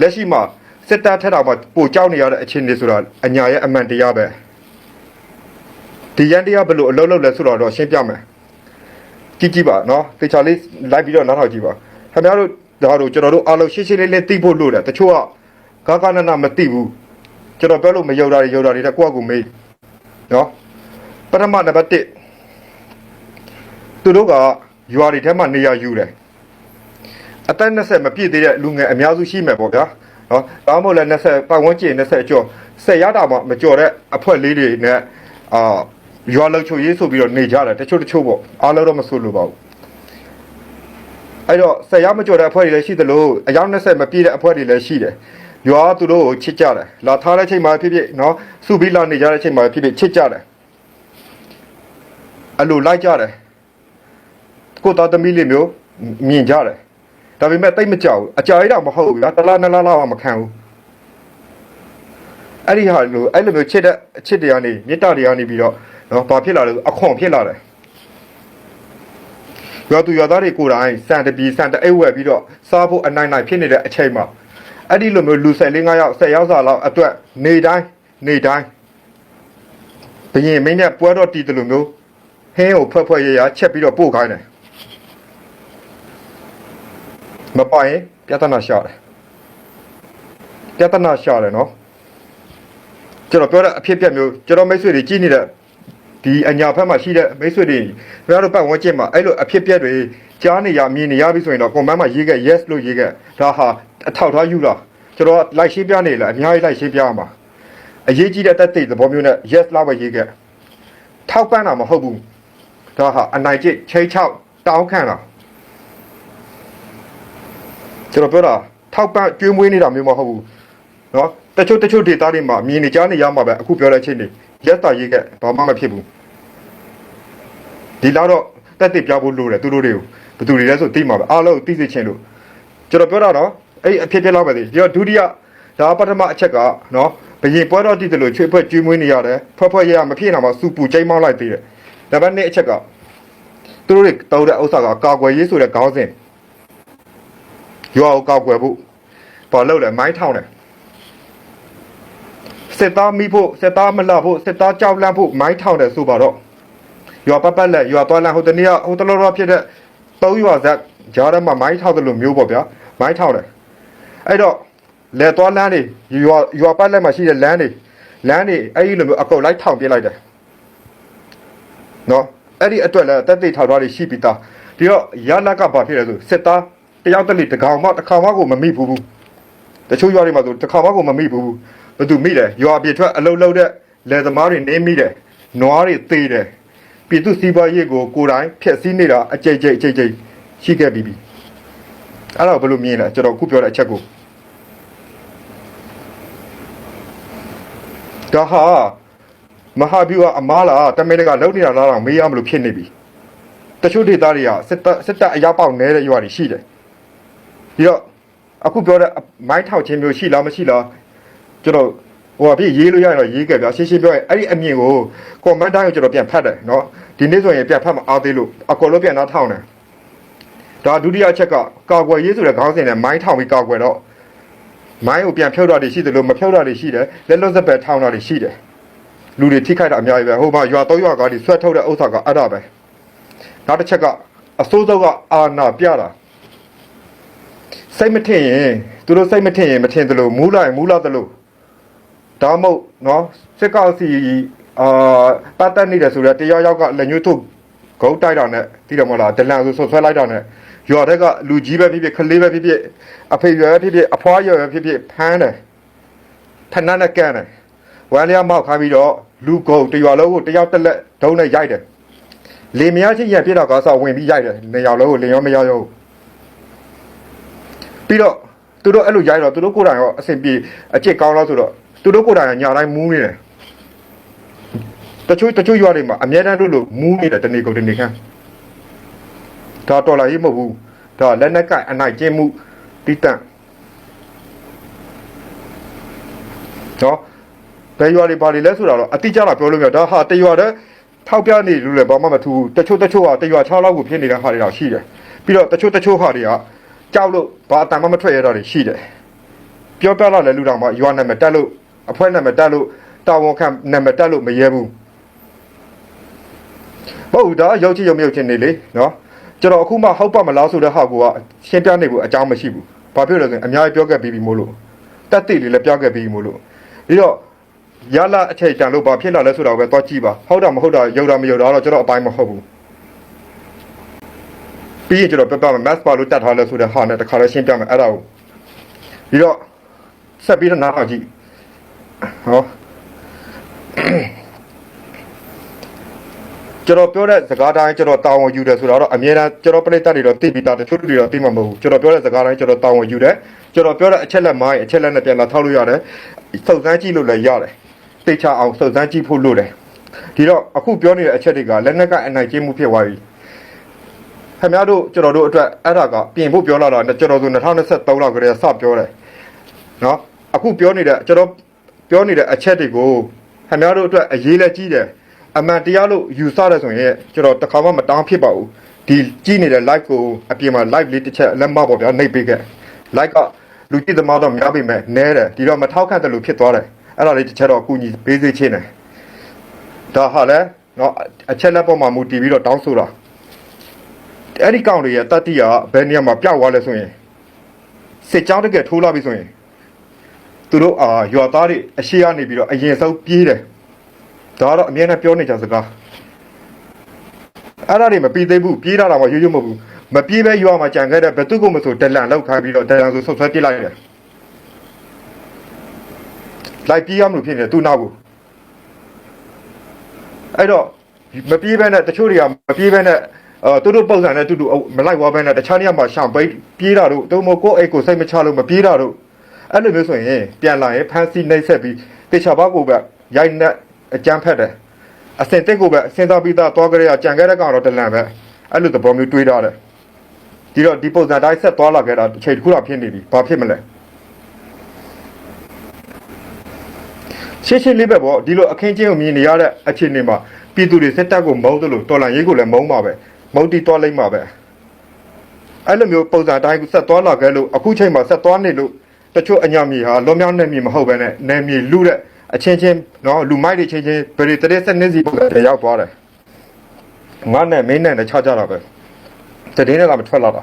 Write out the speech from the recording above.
လက်ရှိမှာစစ်တပ်ထက်တော့မှပိုကြောက်နေရတဲ့အခြေအနေဆိုတာအညာရဲ့အမှန်တရားပဲဒီရန်တရားဘယ်လိုအလုပ်လုပ်လဲဆိုတော့တော့ရှင်းပြမယ်ကြည့်ကြည့်ပါနော်တေချာလေးလိုက်ပြီးတော့နားထောင်ကြည့်ပါခင်ဗျားတို့ဒါတို့ကျွန်တော်တို့အားလုံးရှင်းရှင်းလေးလေးသိဖို့လို့တယ်တချို့ကဂဂနနမသိဘူးကျွန်တော်ပြောလို့မယုံတာတွေယုံတာတွေတက်ကိုယ့်အကူမေးနော်ပထမနံပါတ်1သူတို့ကရွာတွေထဲမှာနေရာယူတယ် အသက်20မပြည့်သေးတဲ့လူငယ်အများစုရှိမယ်ပေါ့ဗျာနော်ဒါမှမဟုတ်လည်း20ပတ်ဝန်းကျင်20ကျော်10ရတာမှမကျော်တဲ့အဖွဲ့လေးတွေနဲ့အာရွာလောက်ချုပ်ရေးဆိုပြီးတော့နေကြတယ်တချို့တချို့ပေါ့အားလုံးတော့မဆိုလို့ပါဘူးအဲ့တော့10ရမကျော်တဲ့အဖွဲ့တွေလည်းရှိသလိုအယောက်20မပြည့်တဲ့အဖွဲ့တွေလည်းရှိတယ်ရွာကသူတို့ကိုချစ်ကြတယ်လာထားတဲ့ချိန်မှာဖြစ်ဖြစ်နော်စုပြီးလာနေကြတဲ့ချိန်မှာဖြစ်ဖြစ်ချစ်ကြတယ်အဲ့လိုလိုက်ကြတယ်ကိုသားသမီးလေးမျိုးမြင်ကြတယ် ဒါပေမဲ့တိတ်မကြောက်ဘူးအကြာကြီးတော့မဟုတ်ဘူးဗျာတစ်လားနှစ်လားလောက်မှမခံဘူးအဲ့ဒီဟာလိုအဲ့လိုမျိုးချစ်တဲ့အချစ်တရားနေမေတ္တာတရားနေပြီးတော့နော်ဘာဖြစ်လာလဲအခွန်ဖြစ်လာတယ်ရွာသူရွာသားတွေကိုယ်တိုင်စံတပီစံတအိတ်ဝက်ပြီးတော့စားဖို့အနိုင်နိုင်ဖြစ်နေတဲ့အချိန်မှာအဲ့ဒီလိုမျိုးလူ၁၄၅ယောက်၁၀ယောက်စာလောက်အတွက်နေတိုင်းနေတိုင်းဘယင်မင်းနဲ့ပွဲတော်တီးတယ်လို့မျိုးဟင်းကိုဖွဲ့ဖွဲ့ရရချက်ပြီးတော့ပို့ခိုင်းတယ် မပိုင်ပြဿနာရှာတယ်ပြဿနာရှာတယ်နော်ကျွန်တော်ပြောတဲ့အဖြစ်အပျက်မျိုးကျွန်တော်မိတ်ဆွေတွေကြည့်နေတဲ့ဒီအညာဘက်မှာရှိတဲ့မိတ်ဆွေတွေခင်ဗျားတို့ပတ်ဝန်းကျင်မှာအဲ့လိုအဖြစ်အပျက်တွေကြားနေရမြင်နေရပြီဆိုရင်တော့ကွန်မန့်မှာရေးခဲ့ yes လို့ရေးခဲ့ဒါဟာအထောက်ထားယူလားကျွန်တော်လိုက်ရှင်းပြနေလားအများကြီးလိုက်ရှင်းပြရမှာအရေးကြီးတဲ့တက်တဲ့သဘောမျိုးနဲ့ yes လောက်ပဲရေးခဲ့ထောက်ပံ့တာမဟုတ်ဘူးဒါဟာအနိုင်ကျင့်ချိတ်ချောက်တောင်းခံတာ ကျွန်တော်ပြောတာထောက်ပံ့ကျွေးမွေးနေတာမျိုးမဟုတ်ဘူးနော်တချို့တချို့ဒေတာတွေမှာမြင်နေကြနေရမှာပဲအခုပြောတဲ့အချိန်တွေရက်တာရေးကဘာမှမဖြစ်ဘူးဒီလာတော့တက်တက်ပြဖို့လိုတယ်သူတို့တွေကိုဘယ်သူတွေလဲဆိုသိမှာပဲအားလုံးသိစေချင်လို့ကျွန်တော်ပြောတာတော့အဲ့အဖြစ်ဖြစ်လောက်ပဲဒီတော့ဒုတိယဒါပထမအချက်ကနော်ဘရင်ပွဲတော့တည်တယ်လို့ချွေဖွဲ့ကျွေးမွေးနေရတယ်ဖွဲ့ဖွဲ့ရရမဖြစ်နိုင်ပါစူပူကြိမ်းမောင်းလိုက်သေးတယ်နံပါတ်2အချက်ကသူတို့တွေတောင်းတဲ့ဥစ္စာကကာကွယ်ရေးဆိုတဲ့ခေါင်းစဉ် ရွာကိုကောက်ွယ်ဖို့ဘာလုပ်လဲမိုင်းထောင်တယ်စစ်သားမိဖို့စစ်သားမလှဖို့စစ်သားကြောက်လန့်ဖို့မိုင်းထောင်တယ်ဆိုပါတော့ရွာပတ်ပတ်လက်ရွာသွားလန့်ဟိုတနေ့ကဟိုတလောလောဖြစ်တဲ့သုံးရွာဇက်ကြားထဲမှာမိုင်းထောင်တယ်လို့မျိုးပေါ့ဗျာမိုင်းထောင်တယ်အဲ့တော့လက်သွားလမ်းတွေရွာရွာပတ်လက်မှာရှိတဲ့လမ်းတွေလမ်းတွေအဲ့ဒီလိုမျိုးအကုန်လိုက်ထောင်ပြလိုက်တယ်နော်အဲ့ဒီအတွက်လည်းတက်သိထောက်ထားတွေရှိပြီးသားဒီတော့ရလက်ကဘာဖြစ်လဲဆိုစစ်သား တယောက်တစ်လေတစ်ကောင်မှတစ်ခါမှကိုမမိဘူးဘူးတချို့ရွာတွေမှာဆိုတစ်ခါမှကိုမမိဘူးဘူးဘယ်သူမိတယ်ရွာပြထွက်အလုံးလုံးတဲ့လယ်သမားတွေနေမိတယ်နွားတွေသေးတယ်ပြည်သူစီးပွားရေးကိုကိုယ်တိုင်ဖျက်ဆီးနေတာအကြိတ်ကြိတ်အကြိတ်ကြိတ်ရှိခဲ့ပြီးပြီအဲ့တော့ဘယ်လိုမြင်လဲကျွန်တော်ခုပြောတဲ့အချက်ကိုဒါဟာမဟာဗျူဟာအမားလားတမင်တကလုံနေတာလားတော့မေးရမလို့ဖြစ်နေပြီတချို့ဒေသတွေကစစ်တပ်စစ်တပ်အရာပေါက်နေတဲ့ရွာတွေရှိတယ် ဒီတော့အခုပြောတဲ့မိုင်းထောက်ခြင်းမျိုးရှိလားမရှိလားကျွန်တော်ဟိုအပြည့်ရေးလို့ရရင်တော့ရေးခဲ့ဗျာရှင်းရှင်းပြောရင်အဲ့ဒီအမြင်ကိုကွန်မန့်တိုင်းကိုကျွန်တော်ပြန်ဖတ်တယ်เนาะဒီနေ့ဆိုရင်ပြန်ဖတ်မအားသေးလို့အကောလုံးပြန်နှားထောင်တယ်ဒါဒုတိယအချက်ကကာကွယ်ရေးဆိုတဲ့ခေါင်းစဉ်နဲ့မိုင်းထောင်ပြီးကာကွယ်တော့မိုင်းကိုပြန်ဖြုတ်တာတွေရှိတယ်လို့မဖြုတ်တာတွေရှိတယ်လက်လွတ်စက်ပဲထောင်တာတွေရှိတယ်လူတွေထိခိုက်တာအများကြီးပဲဟိုမှာရွာသုံးရွာကားတွေဆွဲထုတ်တဲ့ဥစ္စာကအဲ့ဒါပဲနောက်တစ်ချက်ကအစိုးဆုံးကအာနာပြတာ စိတ်မထင်ရင်သူတို့စိတ်မထင်ရင်မထင်သလိုမူးလိုက်မူးလာသလိုဒါမှမဟုတ်နော်စစ်ကောက်စီအာပတ်သက်နေတယ်ဆိုတော့တရားရောက်ကလက်ညှိုးထုတ်ဂုတ်တိုက်တာနဲ့သိတယ်မဟုတ်လားဒလန်ဆိုဆွဆွဲလိုက်တာနဲ့ရွာထက်ကလူကြီးပဲဖြစ်ဖြစ်ခလေးပဲဖြစ်ဖြစ်အဖေရွယ်ပဲဖြစ်ဖြစ်အဖွားရွယ်ပဲဖြစ်ဖြစ်ဖမ်းတယ်ဖဏနဲ့ကန်တယ်ဝမ်းလျားမောက်ခိုင်းပြီးတော့လူကုန်တရွာလုံးကိုတယောက်တက်လက်ဒုံးနဲ့ရိုက်တယ်လေမယားချင်းရံပြစ်တော့ကားဆောက်ဝင်ပြီးရိုက်တယ်နေရောက်လုံးကိုလင်ရောမရောရော ပြီးတော့သူတို့အဲ့လိုရိုက်တော့သူတို့ကိုယ်တိုင်ရောအဆင်ပြေအကျစ်ကောင်းလားဆိုတော့သူတို့ကိုယ်တိုင်ကညာတိုင်းမူးနေတယ်တချို့တချို့ရွာတွေမှာအများတန်းတို့လိုမူးနေတယ်တနေ့ကုန်တနေ့ခန့်ဒါတော်လာရေးမဟုတ်ဘူးဒါလက်နက်ကင်အနိုင်ကျင့်မှုတိတန့်တော့ဘယ်ရွာတွေဘာတွေလဲဆိုတာတော့အတိအကျတော့ပြောလို့မရဒါဟာတရွာတဲ့ထောက်ပြနေလို့လည်းဘာမှမထူဘူးတချို့တချို့ဟာတရွာ6လောက်ကိုဖြစ်နေတဲ့ဟာတွေတော့ရှိတယ်ပြီးတော့တချို့တချို့ဟာတွေက ကြောက်လို့ဘာအတန်မှမထွက်ရတော့တွေရှိတယ်ပြောပြလာတဲ့လူတော်မှရွာနာမည်တက်လို့အဖွဲ့နာမည်တက်လို့တာဝန်ခံနာမည်တက်လို့မရဲဘူးမဟုတ်ဘူးဒါရုပ်ချစ်ရုံမြုပ်ချင်းနေလေနော်ကျွန်တော်အခုမှဟုတ်ပါမလားဆိုတဲ့ဟာကိုကရှင်းပြနေဖို့အကြောင်းမရှိဘူးဘာဖြစ်လို့လဲဆိုရင်အများကြီးပြောခဲ့ပြီးပြီမို့လို့တက်တိလေးလည်းပြောခဲ့ပြီးပြီမို့လို့ပြီးတော့ရလာအချိန်တန်လို့ဘာဖြစ်လာလဲဆိုတာကိုပဲသွားကြည့်ပါဟုတ်တာမဟုတ်တာရုပ်တာမရုပ်တာတော့ကျွန်တော်အပိုင်းမဟုတ်ဘူး ပြီးရင်ကျွန်တော်ပြပြမယ် mass ပါလို့တတ်ထားလဲဆိုတဲ့ဟာနဲ့တခါလဲရှင်းပြမယ်အဲ့ဒါကိုပြီးတော့ဆက်ပြီးတော့နားထောင်ကြည့်ဟောကျွန်တော်ပြောတဲ့စကားတိုင်းကျွန်တော်တာဝန်ယူတယ်ဆိုတာတော့အမြဲတမ်းကျွန်တော်ပြိတ္တတွေတော့သိပြီးသားတချို့လူတွေတော့သိမှာမဟုတ်ဘူးကျွန်တော်ပြောတဲ့စကားတိုင်းကျွန်တော်တာဝန်ယူတယ်ကျွန်တော်ပြောတဲ့အချက်လက်မိုင်းအချက်လက်နဲ့ပြန်လာထောက်လို့ရတယ်စုံစမ်းကြည့်လို့လည်းရတယ်သိချအောင်စုံစမ်းကြည့်ဖို့လို့တယ်ဒီတော့အခုပြောနေတဲ့အချက်တွေကလက်နက်ကအနိုင်ကျင့်မှုဖြစ်သွားပြီ ခင်ဗျားတို့ကျွန်တော်တို့အတွက်အဲ့ဒါကပြင်ဖို့ပြောလာတာကျွန်တော်တို့2023လောက်ကတည်းကစပြောတယ်နော်အခုပြောနေတဲ့ကျွန်တော်ပြောနေတဲ့အချက်တွေကိုခင်ဗျားတို့အတွက်အရေးလက်ကြီးတယ်အမှန်တရားလို့ယူဆတယ်ဆိုရင်ကျွန်တော်တစ်ခါမှမတောင်းဖြစ်ပါဘူးဒီကြည့်နေတဲ့ live ကိုအပြင်မှာ live လေးတစ်ချက်လက်မပေါ့ဗျာနှိပ်ပေးခဲ့ live ကလူကြည့်သမားတော့များပြီမဲ့နဲတယ်ဒီတော့မထောက်ခတ်တယ်လို့ဖြစ်သွားတယ်အဲ့ဒါလေးတစ်ချက်တော့အကူညီပေးစေချင်တယ်ဒါဟာလဲเนาะအချက်လက်ပေါ်မှာမူတည်ပြီးတော့တောင်းဆိုတာ အဲ့ဒီကောင်တွေရဲ့တတ္တိကဘယ်နေရာမှာပြောက်သွားလဲဆိုရင်စစ်ကြောင်းတကယ်ထိုးလာပြီဆိုရင်သူတို့အာရွာသားတွေအရှိကနေပြီးတော့အရင်ဆုံးပြေးတယ်ဒါကတော့အမြဲတမ်းပြောနေကြစကားအဲ့ဒါတွေမပြီးသေးဘူးပြေးတာတော့မရွရွမဟုတ်ဘူးမပြေးပဲရွာမှာကြံခဲ့တဲ့ဘယ်သူကမဆိုဒလန်လောက်ခိုင်းပြီးတော့ဒလန်ဆိုဆုတ်ဆွဲပြစ်လိုက်တယ်လိုက်ပြေးရမလို့ဖြစ်နေတယ်သူ့နောက်ကိုအဲ့တော့မပြေးဘဲနဲ့တချို့တွေကမပြေးဘဲနဲ့ အဲသူတို့ပုံစံနဲ့တူတူမလိုက်ဝါဘဲနဲ့တခြားနေရာမှာရှောင်ပိတ်ပြေးတာတို့တုံးမကိုယ့်အိတ်ကိုစိတ်မချလို့မပြေးတာတို့အဲ့လိုမျိုးဆိုရင်ပြန်လာရင်ဖန်စီနှိမ့်ဆက်ပြီးတေချာဘောက်ကိုပဲရိုက်နှက်အကြမ်းဖက်တယ်အစင်တက်ကိုပဲစဉ်းစားပြီးသားသွားကြရကြံခဲ့တဲ့ကောင်တော့တလန်ပဲအဲ့လိုသဘောမျိုးတွေးထားတယ်ဒီတော့ဒီပုံစံတိုင်းဆက်သွားလာခဲ့တာအချိန်တစ်ခုတော့ဖြစ်နေပြီဘာဖြစ်မလဲရှင်းရှင်းလေးပဲပေါ့ဒီလိုအခင်းချင်းကိုမြင်နေရတဲ့အခြေအနေမှာပြည်သူတွေစစ်တပ်ကိုမုန်းသလိုတော်လန်ရေးကိုလည်းမုန်းပါပဲ မုန်းတီတော်လိမ့်ပါပဲအဲ့လိုမျိုးပုံစံတိုင်းဆက်သွားလာခဲ့လို့အခုချိန်မှာဆက်သွားနေလို့တချို့အညာမြေဟာလွန်မြောက်နေမြေမဟုတ်ပဲနဲ့နေမြေလူတဲ့အချင်းချင်းနော်လူမိုက်တွေချင်းချင်းဗရီတရက်စနစ်စီပုံစံတွေရောက်သွားတယ်ငါနဲ့မင်းနဲ့လည်းခြားကြတာပဲတည်င်းတွေကမထွက်လာတာ